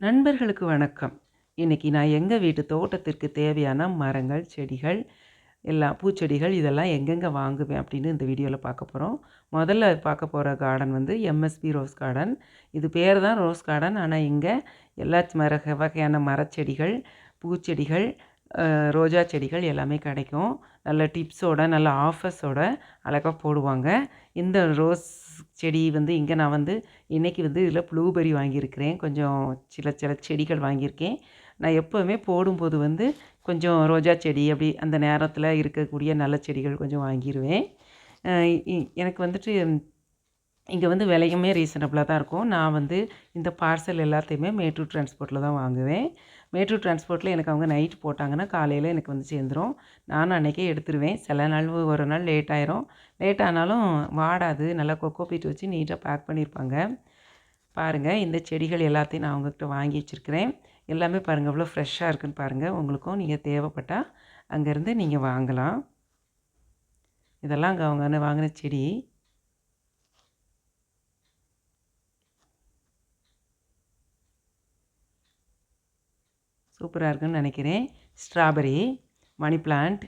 நண்பர்களுக்கு வணக்கம். இன்றைக்கி நான் எங்கள் வீட்டு தோட்டத்திற்கு தேவையான மரங்கள் செடிகள் எல்லாம் பூச்செடிகள் இதெல்லாம் எங்கெங்கே வாங்குவேன் அப்படின்னு இந்த வீடியோவில் பார்க்க போகிறோம் முதல்ல பார்க்க போகிற கார்டன் வந்து எம்எஸ்பி ரோஸ் கார்டன் இது பேர் தான் ரோஸ் கார்டன் ஆனால் இங்கே எல்லா மர வகையான மரச்செடிகள் பூச்செடிகள் ரோஜா செடிகள் எல்லாமே கிடைக்கும். நல்ல டிப்ஸோட நல்ல ஆஃபர்ஸோட அழகாக போடுவாங்க. இந்த ரோஸ் செடி வந்து இங்கே நான் வந்து இன்றைக்கி வந்து இதில் ப்ளூபெரி வாங்கியிருக்கிறேன். கொஞ்சம் சில சில செடிகள் வாங்கியிருக்கேன். நான் எப்போவுமே போடும்போது வந்து கொஞ்சம் ரோஜா செடி அப்படி அந்த நேரத்தில் இருக்கக்கூடிய நல்ல செடிகள் கொஞ்சம் வாங்கிடுவேன் எனக்கு வந்துட்டு இங்கே வந்து விலையுமே ரீசனபிளாக தான் இருக்கும். நான் வந்து இந்த பார்சல் எல்லாத்தையுமே மேட்டூர் டிரான்ஸ்போர்ட்டில் தான் வாங்குவேன். மேட்டூர் டிரான்ஸ்போர்ட்டில் எனக்கு அவங்க நைட் போட்டாங்கன்னா காலையில் எனக்கு வந்து சேர்ந்துரும். நானும் அன்றைக்கே எடுத்துருவேன். சில நாள் ஒரு நாள் லேட் ஆயிரும். லேட் ஆனாலும் வாடாது. நல்லா கொக்கோ பீட் வச்சு நீட்டாக பேக் பண்ணியிருப்பாங்க பாருங்கள் இந்த செடிகள் எல்லாத்தையும் நான் அவங்கக்கிட்ட வாங்கி வச்சுருக்கிறேன். எல்லாமே பாருங்கள் எவ்வளோ ஃப்ரெஷ்ஷாக இருக்குன்னு பாருங்கள் உங்களுக்கும் நீங்கள் தேவைப்பட்டால் அங்கேருந்து நீங்கள் வாங்கலாம். இதெல்லாம் அங்கே அவங்க வாங்கின செடி. சூப்பராக இருக்குன்னு நினைக்கிறேன். ஸ்ட்ராபெரி மணி பிளான்ட்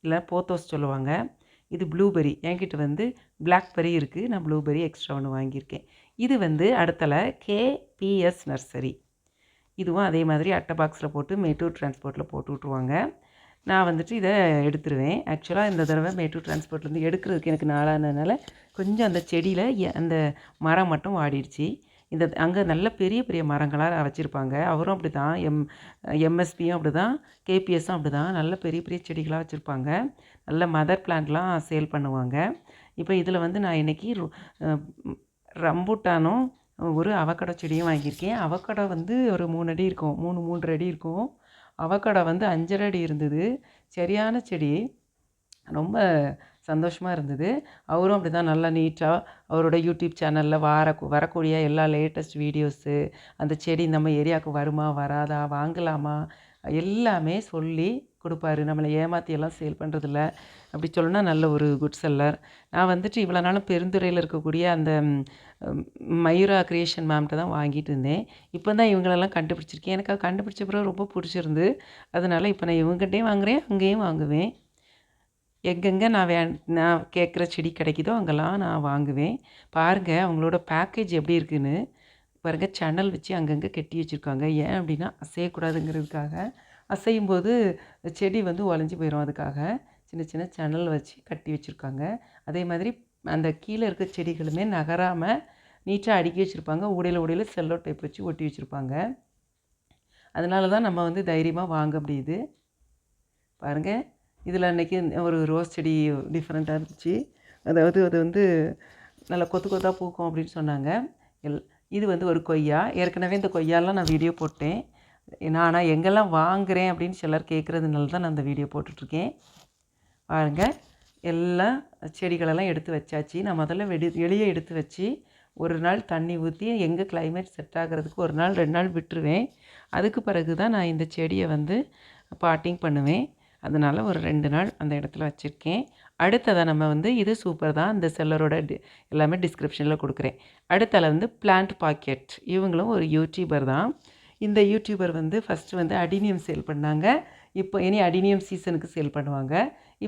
இல்லை போத்தோஸ் சொல்லுவாங்க. இது ப்ளூபெரி என்கிட்ட வந்து பிளாக்பெரி இருக்குது நான் ப்ளூபெரி எக்ஸ்ட்ரா ஒன்று வாங்கியிருக்கேன். இது வந்து அடுத்தல கேபிஎஸ் நர்சரி இதுவும் அதே மாதிரி அட்டை பாக்ஸில் போட்டு மேட்டூர் டிரான்ஸ்போர்ட்டில் போட்டு விட்ருவாங்க நான் வந்துட்டு இதை எடுத்துருவேன். ஆக்சுவலாக இந்த தடவை மேட்டூர் டிரான்ஸ்போர்ட்லேருந்து எடுக்கிறதுக்கு எனக்கு நாளானதுனால கொஞ்சம் அந்த செடியில் எ- அந்த மரம் மட்டும் வாடிடுச்சு. இந்த அங்கே நல்ல பெரிய பெரிய மரங்களாக வச்சுருப்பாங்க அவரும் அப்படி தான் எம் எம்எஸ்பியும் அப்படி தான் கேபிஎஸும் அப்படி தான் நல்ல பெரிய பெரிய செடிகளாக வச்சுருப்பாங்க. நல்ல மதர் பிளான்ட்லாம் சேல் பண்ணுவாங்க. இப்போ இதில் வந்து நான் இன்றைக்கி ரம்பூட்டானும் ஒரு அவக்கடோ செடியும் வாங்கியிருக்கேன். அவக்கடோ வந்து ஒரு மூணு அடி இருக்கும். மூணு மூன்று அடி இருக்கும். அவக்கடோ வந்து அஞ்சரை அடி இருந்தது. சரியான செடி. ரொம்ப சந்தோஷமாக இருந்தது. அவரும் அப்படி தான் நல்லா நீட்டாக அவரோட யூடியூப் சேனலில் வர வரக்கூடிய எல்லா லேட்டஸ்ட் வீடியோஸு அந்த செடி நம்ம ஏரியாவுக்கு வருமா வராதா வாங்கலாமா எல்லாமே சொல்லி கொடுப்பாரு. நம்மளை ஏமாற்றி எல்லாம் சேல் பண்ணுறதில்ல அப்படி சொல்லணும்னா நல்ல ஒரு குட் செல்லர் நான் வந்துட்டு இவ்வளோ நாளும் பெருந்துறையில் இருக்கக்கூடிய அந்த மயூரா கிரியேஷன் மேம்கிட்ட தான் வாங்கிட்டு இருந்தேன். இப்போ தான் இவங்களெல்லாம் கண்டுபிடிச்சிருக்கேன். எனக்கு அது கண்டுபிடிச்ச பிறகு ரொம்ப பிடிச்சிருந்து அதனால் இப்போ நான் இவங்ககிட்டயும் வாங்குறேன் அங்கேயும் வாங்குவேன். எங்கெங்கே நான் வே நான் கேட்குற செடி கிடைக்குதோ அங்கெல்லாம் நான் வாங்குவேன். பாருங்கள் அவங்களோட பேக்கேஜ் எப்படி இருக்குன்னு. பாருங்கள் சேனல் வச்சு அங்கங்கே கட்டி வச்சுருக்காங்க. ஏன் அப்படின்னா அசையக்கூடாதுங்கிறதுக்காக. அசையும் போது செடி வந்து உடஞ்சி போயிடும் அதுக்காக. சின்ன சின்ன சேனல் வச்சு கட்டி வச்சுருக்காங்க. அதே மாதிரி அந்த கீழே இருக்க செடிகளுமே நகராமல் நீட்டாக அடுக்கி வச்சுருப்பாங்க. உடையில உடையில செல்லோ டைப் வச்சு ஒட்டி வச்சுருப்பாங்க. அதனால தான் நம்ம வந்து தைரியமாக வாங்க முடியுது. பாருங்கள் இதில் அன்றைக்கி ஒரு ரோஸ் செடி டிஃப்ரெண்ட்டாக இருந்துச்சு. அதாவது அது வந்து நல்லா கொத்து கொத்தாக பூக்கும் அப்படின்னு சொன்னாங்க. எல் இது வந்து ஒரு கொய்யா. ஏற்கனவே இந்த கொய்யாலாம் நான் வீடியோ போட்டேன். நான் ஆனால் எங்கெல்லாம் வாங்குறேன் அப்படின்னு சிலர் கேட்குறதுனால தான் நான் அந்த வீடியோ போட்டுட்ருக்கேன். பாருங்கள் எல்லா செடிகளெல்லாம் எடுத்து வச்சாச்சு. நான் முதல்ல வெடி வெளியே எடுத்து வச்சு ஒரு நாள் தண்ணி ஊற்றி எங்கே கிளைமேட் செட் ஆகிறதுக்கு ஒரு நாள் ரெண்டு நாள் விட்டுருவேன். அதுக்கு பிறகு தான் நான் இந்த செடியை வந்து பாட்டிங் பண்ணுவேன். அதனால் ஒரு ரெண்டு நாள் அந்த இடத்துல வச்சுருக்கேன். அடுத்ததாக நம்ம வந்து இது சூப்பர் தான். இந்த செல்லரோட டி எல்லாமே டிஸ்கிரிப்ஷனில் கொடுக்குறேன். அடுத்தால வந்து பிளான்ட் பாக்கெட் இவங்களும் ஒரு யூடியூபர் தான். இந்த யூடியூபர் வந்து ஃபஸ்ட்டு வந்து அடினியம் சேல் பண்ணாங்க. இப்போ இனி அடினியம் சீசனுக்கு சேல் பண்ணுவாங்க.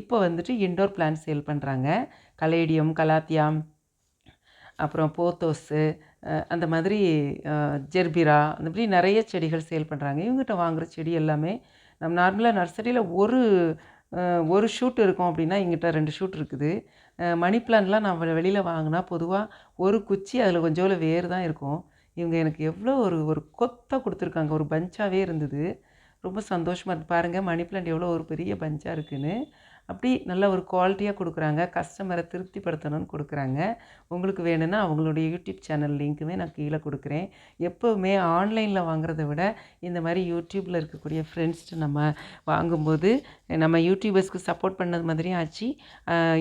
இப்போ வந்துட்டு இன்டோர் பிளான்ட் சேல் பண்ணுறாங்க கலேடியம் கலாத்தியாம் அப்புறம் போத்தோஸு அந்த மாதிரி ஜெர்பிரா அந்த மாதிரி நிறைய செடிகள் சேல் பண்ணுறாங்க இவங்ககிட்ட வாங்குகிற செடி எல்லாமே நம்ம நார்மலாக நர்சரியில் ஒரு ஒரு ஷூட் இருக்கும் அப்படின்னா எங்கிட்ட ரெண்டு ஷூட் இருக்குது. மணி பிளான்லாம் நான் வெளியில் வாங்கினா பொதுவாக ஒரு குச்சி அதில் கொஞ்சோல வேர் தான் இருக்கும். இவங்க எனக்கு எவ்வளோ ஒரு ஒரு கொத்தாக கொடுத்துருக்காங்க. ஒரு பஞ்சாகவே இருந்தது. ரொம்ப சந்தோஷமாக இருக்குது பாருங்கள் மணி பிளான்ட் எவ்வளோ ஒரு பெரிய பஞ்சாக இருக்குன்னு. அப்படி நல்ல ஒரு குவாலிட்டியாக கொடுக்குறாங்க. கஸ்டமரை திருப்திப்படுத்தணும்னு கொடுக்குறாங்க. உங்களுக்கு வேணும்னா அவங்களுடைய யூடியூப் சேனல் லிங்க்குமே நான் கீழே கொடுக்குறேன். எப்போவுமே ஆன்லைனில் வாங்குறத விட இந்த மாதிரி யூடியூப்பில் இருக்கக்கூடிய ஃப்ரெண்ட்ஸ்ட்டு நம்ம வாங்கும்போது நம்ம யூடியூபர்ஸ்க்கு சப்போர்ட் பண்ணது மாதிரியும் ஆச்சு.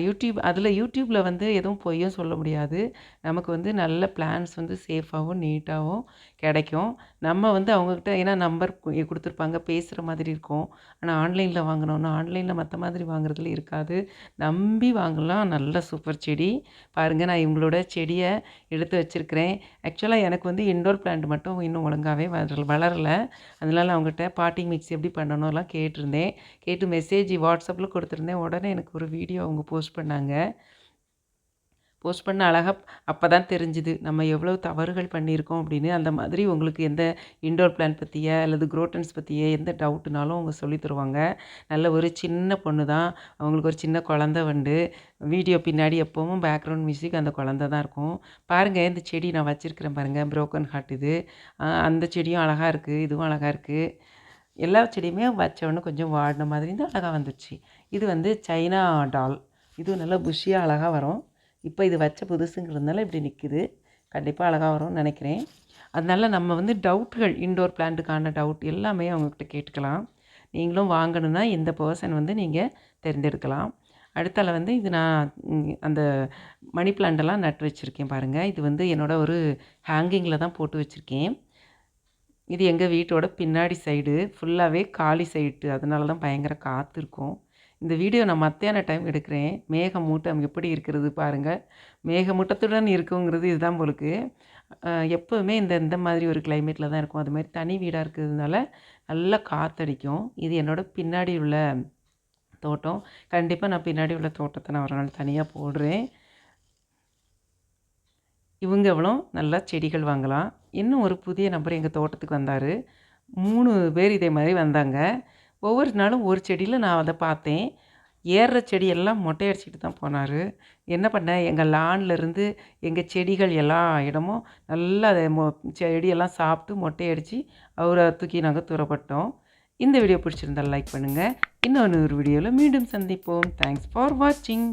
யூடியூப் அதில் யூடியூப்பில் வந்து எதுவும் பொய்யும் சொல்ல முடியாது. நமக்கு வந்து நல்ல பிளான்ஸ் வந்து சேஃபாகவும் நீட்டாகவும் கிடைக்கும். நம்ம வந்து அவங்கக்கிட்ட ஏன்னா நம்பர் கொடுத்துருப்பாங்க பேசுகிற மாதிரி இருக்கும். ஆனால் ஆன்லைனில் வாங்கினோன்னா ஆன்லைனில் மற்ற மாதிரி வாங்குறது வாங்குறதுல இருக்காது. நம்பி வாங்கலாம். நல்ல சூப்பர் செடி. பாருங்கள் நான் இவங்களோட செடியை எடுத்து வச்சுருக்கிறேன். ஆக்சுவலாக எனக்கு வந்து இன்டோர் பிளான்ட் மட்டும் இன்னும் ஒழுங்காகவே வளர வளரலை. அதனால் அவங்ககிட்ட பாட்டிங் மிக்ஸ் எப்படி பண்ணணும்லாம் கேட்டிருந்தேன். கேட்டு மெசேஜ் வாட்ஸ்அப்பில் கொடுத்துருந்தேன். உடனே எனக்கு ஒரு வீடியோ அவங்க போஸ்ட் பண்ணாங்க. போஸ்ட் பண்ண அழகாக அப்போ தான் தெரிஞ்சுது. நம்ம எவ்வளோ தவறுகள் பண்ணியிருக்கோம் அப்படின்னு. அந்த மாதிரி உங்களுக்கு எந்த இன்டோர் பிளான் பற்றிய அல்லது குரோட்டன்ஸ் பற்றிய எந்த டவுட்டுனாலும் அவங்க சொல்லி தருவாங்க. நல்ல ஒரு சின்ன பொண்ணு தான் அவங்களுக்கு ஒரு சின்ன குழந்த உண்டு. வீடியோ பின்னாடி எப்போவும் பேக்ரவுண்ட் மியூசிக் அந்த குழந்த தான் இருக்கும். பாருங்கள் இந்த செடி நான் வச்சுருக்கிறேன் பாருங்கள் ப்ரோக்கன் ஹார்ட் இது. அந்த செடியும் அழகாக இருக்குது இதுவும் அழகாக இருக்குது எல்லா செடியுமே வச்ச கொஞ்சம் வாடின மாதிரி தான் அழகாக வந்துச்சு. இது வந்து சைனா டால். இது நல்லா புஷியாக அழகாக வரும். இப்போ இது வச்ச புதுசுங்கிறதுனால இப்படி நிற்குது கண்டிப்பாக அழகாக வரும்னு நினைக்கிறேன். அதனால நம்ம வந்து டவுட்டுகள் இன்டோர் பிளான்ட்டுக்கான டவுட் எல்லாமே அவங்கக்கிட்ட கேட்டுக்கலாம். நீங்களும் வாங்கணுன்னா இந்த பர்சன் வந்து நீங்கள் தேர்ந்தெடுக்கலாம். அடுத்தால வந்து இது நான் அந்த மணி பிளான்ட்டெல்லாம் நட்டு வச்சுருக்கேன் பாருங்கள் இது வந்து என்னோட ஒரு ஹேங்கிங்கில் தான் போட்டு வச்சுருக்கேன். இது எங்கள் வீட்டோட பின்னாடி சைடு ஃபுல்லாகவே காலி சைட்டு அதனால தான் பயங்கர காற்று இருக்கும். இந்த வீடியோ நான் மத்தியான டைம் எடுக்கிறேன். மேகமூட்டம் எப்படி இருக்கிறது பாருங்கள் மேகமூட்டத்துடன் இருக்குங்கிறது இதுதான் போலுக்கு. எப்போவுமே இந்த இந்த மாதிரி ஒரு கிளைமேட்டில் தான் இருக்கும். அது மாதிரி தனி வீடாக இருக்கிறதுனால நல்லா காற்றடிக்கும் இது என்னோடய பின்னாடி உள்ள தோட்டம். கண்டிப்பாக நான் பின்னாடி உள்ள தோட்டத்தை நான் ஒரு நாள் தனியாக போடுறேன். இவங்க எவ்வளோ நல்லா செடிகள் வாங்கலாம். இன்னும் ஒரு புதிய நபர் எங்கள் தோட்டத்துக்கு வந்தார். மூணு பேர் இதே மாதிரி வந்தாங்க. ஒவ்வொரு நாளும் ஒரு செடியில் நான் அதை பார்த்தேன். ஏறுற செடியெல்லாம் மொட்டையடிச்சிட்டு தான் போனார். என்ன பண்ணேன் எங்கள் லான்லேருந்து எங்கள் செடிகள் எல்லா இடமும் நல்லா அதை மொ செடியெல்லாம் சாப்பிட்டு மொட்டை அடித்து அவரை தூக்கி நாங்கள் தூரப்பட்டோம். இந்த வீடியோ பிடிச்சிருந்தால் லைக் பண்ணுங்கள் இன்னொன்று ஒரு வீடியோவில் மீண்டும் சந்திப்போம். தேங்க்ஸ் ஃபார் வாட்சிங்